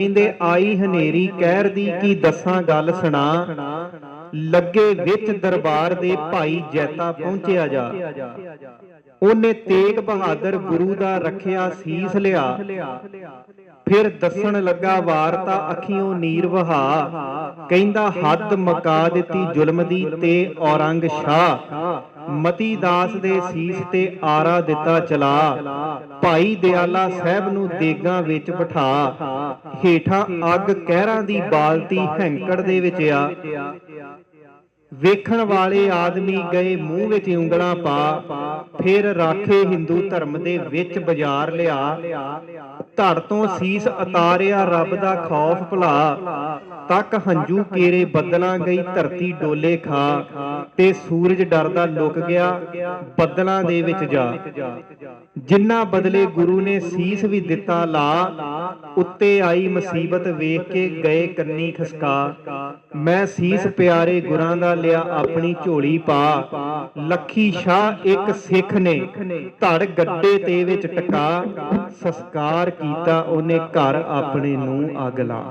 ਕਹਿੰਦੇ ਆਈ ਹਨੇਰੀ ਕਹਿਰ ਦੀ ਕੀ ਦੱਸਾਂ ਗੱਲ ਸੁਣਾ? ਲੱਗੇ ਵਿੱਚ ਦਰਬਾਰ ਦੇ ਭਾਈ ਜੈਤਾ ਪਹੁੰਚਿਆ ਜਾ। ਉਹਨੇ ਤੇਗ ਬਹਾਦਰ ਗੁਰੂ ਦਾ ਰੱਖਿਆ ਸੀਸ ਲਿਆ। ਫਿਰ ਦੱਸਣ ਲੱਗਾ, ਵਾਰਤਾ ਅੱਖੀਓਂ ਨੀਰ ਵਹਾ ਕਹਿੰਦਾ, ਹੱਦ ਮਕਾ ਦਿੱਤੀ ਜ਼ੁਲਮ ਦੀ ਤੇ ਔਰੰਗ ਸ਼ਾਹ ਮਤੀ ਦਾਸ ਦੇ ਸੀਸ ਤੇ ਆਰਾ ਦਿੱਤਾ ਚਲਾ। ਭਾਈ ਦਿਆਲਾ ਸਾਹਿਬ ਨੂੰ ਦੇਗਾਂ ਵਿੱਚ ਬਿਠਾ। ਹੇਠਾਂ ਅੱਗ ਕਹਿਰਾਂ ਦੀ ਬਾਲਤੀ ਹੈਂਕੜ ਦੇ ਵਿੱਚ ਆ। ਵੇਖਣ ਵਾਲੇ ਆਦਮੀ ਗਏ ਮੂੰਹ ਵਿੱਚ ਉਂਗਲਾਂ ਪਾ, ਫਿਰ ਰਾਖੇ ਹਿੰਦੂ ਧਰਮ ਦੇ ਵਿੱਚ ਬਾਜ਼ਾਰ ਲਿਆ। ਧੜ ਤੋਂ ਸੀਸ ਉਤਾਰਿਆ ਰੱਬ ਦਾ ਖੌਫ ਭੁਲਾ। ਤੱਕ ਹੰਝੂ ਕੇਰੇ ਬੱਦਲਾਂ ਗਈ ਧਰਤੀ ਡੋਲੇ ਖਾ। ਤੇ ਸੂਰਜ ਡਰਦਾ ਲੁਕ ਗਿਆ ਬੱਦਲਾਂ ਦੇ ਵਿੱਚ ਜਾ। ਜਿੰਨਾ ਬਦਲੇ ਗੁਰੂ ਨੇ ਸੀਸ ਵੀ ਦਿੱਤਾ ਲਾ, ਉੱਤੇ ਆਈ ਮੁਸੀਬਤ ਵੇਖ ਕੇ ਗਏ ਕੰਨੀ ਖਸਕਾ। ਮੈਂ ਸੀਸ ਪਿਆਰੇ ਗੁਰਾਂ ਦਾ ਲਿਆ ਆਪਣੀ ਝੋਲੀ ਪਾ। ਲੱਖੀ ਸ਼ਾਹ ਇੱਕ ਸਿੱਖ ਨੇ ਧੜ ਗੱਡੇ ਤੇ ਵਿੱਚ ਟਕਾ। ਸੰਸਕਾਰ ਕੀਤਾ ਉਹਨੇ ਘਰ ਆਪਣੇ ਨੂੰ ਅਗਲਾ